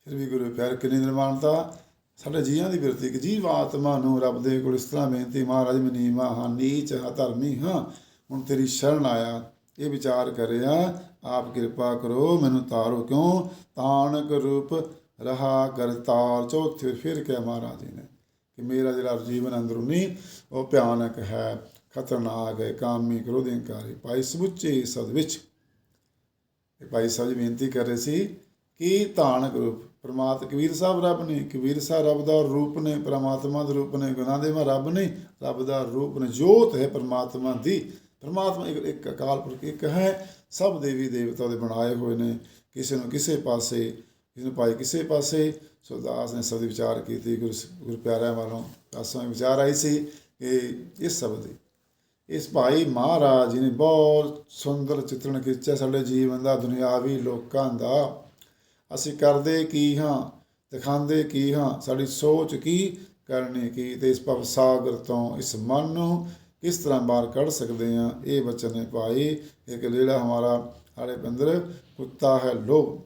ਫਿਰ ਵੀ ਗੁਰੂ ਪਿਆਰ ਕਿੰਨੀ ਨਿਰਮਾਨਤਾ ਸਾਡੇ ਜੀਆਂ ਦੀ ਬਿਰਤੀ ਕਿ ਜੀਵ ਆਤਮਾ ਨੂੰ ਰੱਬ ਦੇ ਕੋਲ ਇਸ ਤਰ੍ਹਾਂ ਬੇਨਤੀ, ਮਹਾਰਾਜ ਮੈਂ ਨੀਵਾਂ ਹਾਂ, ਨੀਚ ਹਾਂ, ਧਰਮੀ ਹਾਂ, ਹੁਣ ਤੇਰੀ ਸ਼ਰਨ ਆਇਆ। ਇਹ ਵਿਚਾਰ ਕਰਿਆ, ਆਪ ਕਿਰਪਾ ਕਰੋ, ਮੈਨੂੰ ਤਾਰੋ ਕਿਉਂ? ਤਾਣਕ ਰੂਪ ਰਹਾ ਕਰਤਾਰ ਚੌਥੇ ਫਿਰ ਕਿਹਾ ਮਹਾਰਾਜ ਜੀ ਨੇ ਕਿ ਮੇਰਾ ਜਿਹੜਾ ਜੀਵਨ ਅੰਦਰੂਨੀ ਉਹ ਭਿਆਨਕ ਹੈ, ਖਤਰਨਾਕ ਹੈ, ਕਾਮੀ ਕ੍ਰੋਧੀ ਹੰਕਾਰੀ ਭਾਈ ਸਮੁੱਚੇ ਸਦ ਵਿੱਚ ਭਾਈ ਸਾਹਿਬ ਜੀ ਬੇਨਤੀ ਕਰ ਰਹੇ ਸੀ ਕਿ ਧਾਨਕ ਰੂਪ ਪਰਮਾਤ ਕਬੀਰ ਸਾਹਿਬ ਰੱਬ ਨੇ, ਕਬੀਰ ਸਾਹਿਬ ਰੱਬ ਦਾ ਰੂਪ ਨੇ, ਪਰਮਾਤਮਾ ਦਾ ਰੂਪ ਨੇ ਗੁਨਾਹ ਦੇ ਮਾ ਰੱਬ ਨੇ, ਰੱਬ ਦਾ ਰੂਪ ਨੇ ਜੋਤ ਹੈ ਪਰਮਾਤਮਾ ਦੀ। ਪਰਮਾਤਮਾ ਇੱਕ ਇੱਕ ਅਕਾਲ ਪੁਰਖ ਇੱਕ ਹੈ, ਸਭ ਦੇਵੀ ਦੇਵਤਾ ਦੇ ਬਣਾਏ ਹੋਏ ਨੇ, ਕਿਸੇ ਨੂੰ ਕਿਸੇ ਪਾਸੇ, ਕਿਸੇ ਨੂੰ ਭਾਈ ਕਿਸੇ ਪਾਸੇ। ਸੋ ਦਾਸ ਨੇ ਦੀ ਵਿਚਾਰ ਕੀਤੀ, ਗੁਰੂ ਗੁਰ ਪਿਆਰਿਆਂ ਵੱਲੋਂ ਆਸਾਂ ਵਿਚਾਰ ਆਈ ਸੀ ਕਿ ਇਸ ਸ਼ਬਦ ਦੀ। ਇਸ ਭਾਈ ਮਹਾਰਾਜ ਜੀ ਨੇ ਬਹੁਤ ਸੁੰਦਰ ਚਿੱਤਰਣ ਖਿੱਚਿਆ ਸਾਡੇ ਜੀਵਨ ਦਾ, ਦੁਨਿਆਵੀ ਲੋਕਾਂ ਦਾ। ਅਸੀਂ ਕਰਦੇ ਕੀ ਹਾਂ, ਦਿਖਾਉਂਦੇ ਕੀ ਹਾਂ, ਸਾਡੀ ਸੋਚ ਕੀ ਕਰਨੀ ਕੀ ਤੇ ਇਸ ਭਵ ਸਾਗਰ ਤੋਂ ਇਸ ਮਨ ਨੂੰ ਕਿਸ ਤਰ੍ਹਾਂ ਬਾਹਰ ਕੱਢ ਸਕਦੇ ਹਾਂ, ਇਹ ਬਚਨ ਹੈ ਭਾਈ, ਇੱਕ ਜਿਹੜਾ ਹਮਾਰਾ ਸਾਡੇ ਬੰਦਰ ਕੁੱਤਾ ਹੈ ਲੋਭ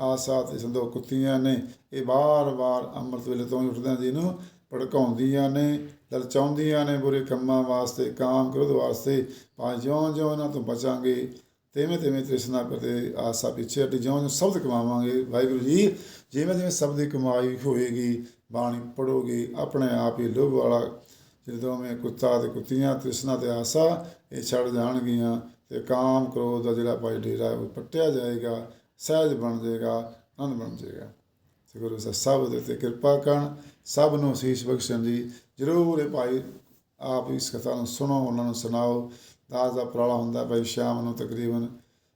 ਆਸਾ ਤੇ ਸੰਦੋ ਕੁੱਤੀਆਂ ਨੇ, ਇਹ ਵਾਰ-ਵਾਰ ਅੰਮ੍ਰਿਤ ਵੇਲੇ ਤੋਂ ਹੀ ਉੱਠਦਿਆਂ ਜੀ ਨੂੰ ਭੜਕਾਉਂਦੀਆਂ ਨੇ, ਲਲਚਾਉਂਦੀਆਂ ਨੇ ਬੁਰੇ ਕੰਮਾਂ ਵਾਸਤੇ, ਕਾਮ ਕ੍ਰੋਧ ਵਾਸਤੇ, ਭਾਵੇਂ ਜਿਉਂ-ਜਿਉਂ ਇਹਨਾਂ ਤੋਂ ਬਚਾਂਗੇ ਤਿਵੇਂ ਤਿਵੇਂ ਤ੍ਰਿਸ਼ਨਾ ਕਰਦੇ ਆਸਾ ਪਿੱਛੇ ਹਟੀ ਜਿਉਂ-ਜਿਉਂ ਸ਼ਬਦ ਕਮਾਵਾਂਗੇ, ਵਾਹਿਗੁਰੂ ਜੀ। ਜਿਵੇਂ ਜਿਵੇਂ ਸ਼ਬਦ ਦੀ ਕਮਾਈ ਹੋਏਗੀ, ਬਾਣੀ ਪੜੋਗੇ ਆਪਣੇ ਆਪ ਹੀ ਲੋਭ ਵਾਲਾ, ਜਦੋਂ ਮੈਂ ਕੁੱਤਾ ਤੇ ਕੁੱਤੀਆਂ, ਤ੍ਰਿਸ਼ਨਾ ਤੇ ਆਸਾ, ਇਹ ਛੱਡ ਜਾਣਗੀਆਂ ਤੇ ਕਾਮ ਕ੍ਰੋਧ ਦਾ ਜਿਹੜਾ ਭਾਈ ਡੇਰਾ ਉਹ ਪੱਟਿਆ ਜਾਏਗਾ, ਸਹਿਜ ਬਣ ਜਾਏਗਾ, ਆਨੰਦ ਬਣ ਜਾਏਗਾ। ਤੇ ਗੁਰੂ ਸਾਹਿਬ, ਸਭ ਦੇ ਤੇ ਕਿਰਪਾ ਕਰਨ, ਸਭ ਨੂੰ ਅਸੀਸ ਬਖਸ਼ਣ ਜੀ ਜ਼ਰੂਰ ਇਹ ਭਾਈ। ਆਪ ਇਸ ਕਥਾ ਨੂੰ ਸੁਣੋ, ਉਹਨਾਂ ਨੂੰ ਸੁਣਾਓ। ਦਾਸ ਦਾ ਪ੍ਰਾਲਾ ਹੁੰਦਾ ਭਾਈ ਸ਼ਾਮ ਨੂੰ ਤਕਰੀਬਨ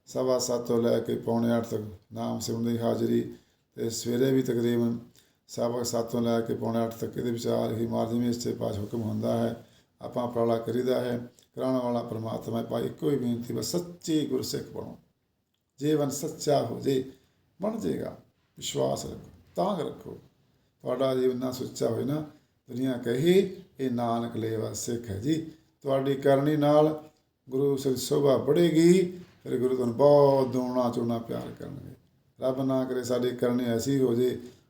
ਸਵਾ ਸੱਤ ਤੋਂ ਲੈ ਕੇ ਪੌਣੇ ਅੱਠ ਤੱਕ ਨਾਮ ਸਿਮਰਨ ਦੀ ਹਾਜ਼ਰੀ ਤੇ ਸਵੇਰੇ ਵੀ ਤਕਰੀਬਨ ਸਵਾ ਸੱਤ ਤੋਂ ਲੈ ਕੇ ਪੌਣੇ ਅੱਠ ਤੱਕ ਇਹਦੇ ਵਿਚਾਰ ਹੀ ਮਾਰਦੀ ਵਿੱਚ ਤੇ ਪਾਸ ਹੁਕਮ ਹੁੰਦਾ ਹੈ। ਆਪਾਂ ਪ੍ਰਾਲਾ ਕਰੀਦਾ ਹੈ। ਕਰਾਉਣ ਵਾਲਾ ਪਰਮਾਤਮਾ ਹੈ। ਭਾਈ ਇੱਕੋ ਹੀ ਬੇਨਤੀ, ਬਸ ਸੱਚੇ ਗੁਰਸਿੱਖ ਬਣੋ। ਜੀਵਨ ਸੱਚਾ ਹੋ ਜੇ, ਬਣ ਜਾਏਗਾ ਵਿਸ਼ਵਾਸ ਰੱਖੋ, ਤਾਂਗ ਰੱਖੋ। ਤੁਹਾਡਾ ਜੀਵਨ ਨਾ ਸੁੱਚਾ ਹੋਏ ਨਾ, ਦੁਨੀਆ ਕਹੀ, ਇਹ ਨਾਨਕ ਲੇਵਾ ਸਿੱਖ ਹੈ ਜੀ। ਤੁਹਾਡੀ ਕਰਨੀ ਨਾਲ ਗੁਰੂ ਸਿਰ ਸੋਭਾ ਬੜੇਗੀ ਫਿਰ ਗੁਰੂ ਤੁਹਾਨੂੰ ਬਹੁਤ ਦੋਣਾ ਚੋਣਾ ਪਿਆਰ ਕਰਨਗੇ। ਰੱਬ ਨਾ ਕਰੇ ਸਾਡੇ ਕਰਨੀ ਐਸੀ ਹੋ ਜੇ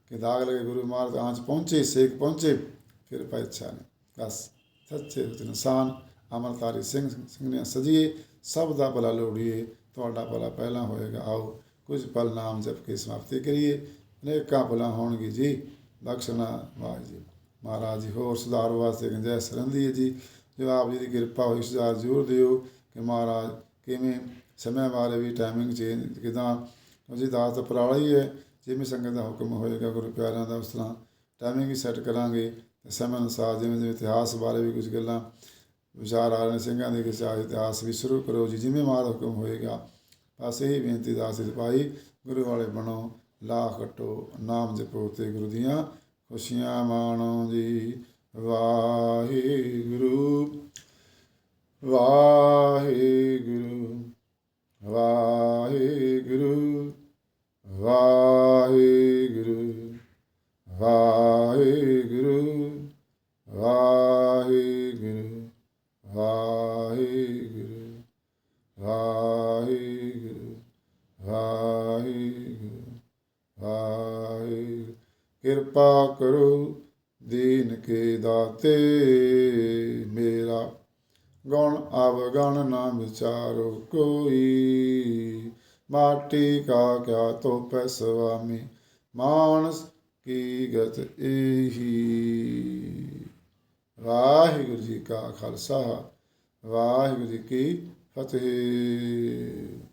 ਕਿ ਦਾਗ ਲਗੇ ਗੁਰੂ ਮਹਾਰਾਜ ਆਂਚ ਪਹੁੰਚੇ ਸੇਖ ਪਹੁੰਚੇ, ਫਿਰ ਪੈਛਾ ਨਹੀਂ। ਬਸ ਸੱਚੇ ਵਿੱਚ ਇਨਸਾਨ ਅਮਰਤਾਰੀ ਸਿੰਘ ਸਿੰਘ ਨੇ ਸਜੀਏ, ਸਭ ਦਾ ਭਲਾ ਲੋੜੀਏ, ਤੁਹਾਡਾ ਭਲਾ ਪਹਿਲਾਂ ਹੋਏਗਾ, ਆਓ ਕੁਝ ਪਲ ਨਾਮ ਜਪ ਕੇ ਸਮਾਪਤੀ ਕਰੀਏ। ਅਨੇਕਾਂ ਭਲਾ ਹੋਣਗੇ ਜੀ, ਬਖਸ਼ਣਾ ਵਾਹ ਜੀ। ਮਹਾਰਾਜ ਜੀ, ਹੋਰ ਸੁਧਾਰ ਵਾਸਤੇ ਗੁੰਜਾਇਸ਼ ਰਹਿੰਦੀ ਹੈ ਜੀ ਜੋ ਆਪ ਜੀ ਦੀ ਕਿਰਪਾ ਹੋਈ, ਸੁਝਾਅ ਜ਼ਰੂਰ ਦਿਓ ਕਿ ਮਹਾਰਾਜ ਕਿਵੇਂ ਸਮੇਂ ਬਾਰੇ ਵੀ ਟਾਈਮਿੰਗ ਚੇਂਜ ਕਿਦਾਂ ਜੀ ਦਾਸ ਤਾਂ ਪਰਾਲਾ ਹੀ ਹੈ ਜਿਵੇਂ ਸੰਗਤ ਦਾ ਹੁਕਮ ਹੋਏਗਾ ਗੁਰੂ ਪਿਆਰਿਆਂ ਦਾ ਉਸ ਤਰ੍ਹਾਂ ਟਾਈਮਿੰਗ ਵੀ ਸੈੱਟ ਕਰਾਂਗੇ ਸਮੇਂ ਅਨੁਸਾਰ ਜਿਵੇਂ ਜਿਵੇਂ ਇਤਿਹਾਸ ਬਾਰੇ ਵੀ ਕੁਝ ਗੱਲਾਂ ਵਿਚਾਰ ਆ ਰਹੇ ਨੇ, ਸਿੰਘਾਂ ਦੇ ਕਿਸੇ ਇਤਿਹਾਸ ਵੀ ਸ਼ੁਰੂ ਕਰੋ ਜੀ, ਜਿਵੇਂ ਮਾਰ ਹੁਕਮ ਹੋਏਗਾ। ਬਸ ਇਹੀ ਬੇਨਤੀ ਦਾਸ ਜੀ ਭਾਈ ਗੁਰੂ ਵਾਲੇ ਬਣੋ ਲਾ ਕੱਟੋ, ਨਾਮ ਜਪੋ ਤੇ ਗੁਰੂ ਦੀਆਂ ਖੁਸ਼ੀਆਂ ਮਾਣੋ ਜੀ। ਵਾਹਿਗੁਰੂ ਵਾਹਿਗੁਰੂ ਵਾਹਿਗੁਰੂ ਵਾਹਿਗੁਰੂ ਵਾਹਿਗੁਰੂ ਵਾਹਿਗੁਰੂ ਵਾਹਿਗੁਰੂ ਵਾਹਿਗੁਰੂ ਵਾਹਿਗੁਰੂ ਵਾਹਿਗੁਰੂ ਕਿਰਪਾ ਕਰੋ ਦੀਨ ਕੇ ਦਾਤੇ ਮੇਰਾ। ਗੁਣ ਅਵਗਣ ਨਾ ਵਿਚਾਰੋ ਕੋਈ। ਮਾਟੀ ਕਾ ਕਿਆ ਤੋ ਪੈ ਸੁਆਮੀ। ਮਾਨਸ ਕੀ ਗਤ ਇਹੀ ਵਾਹਿਗੁਰੂ ਜੀ ਕਾ ਖਾਲਸਾ। ਵਾਹਿਗੁਰੂ ਜੀ ਕੀ ਫਤਿਹ।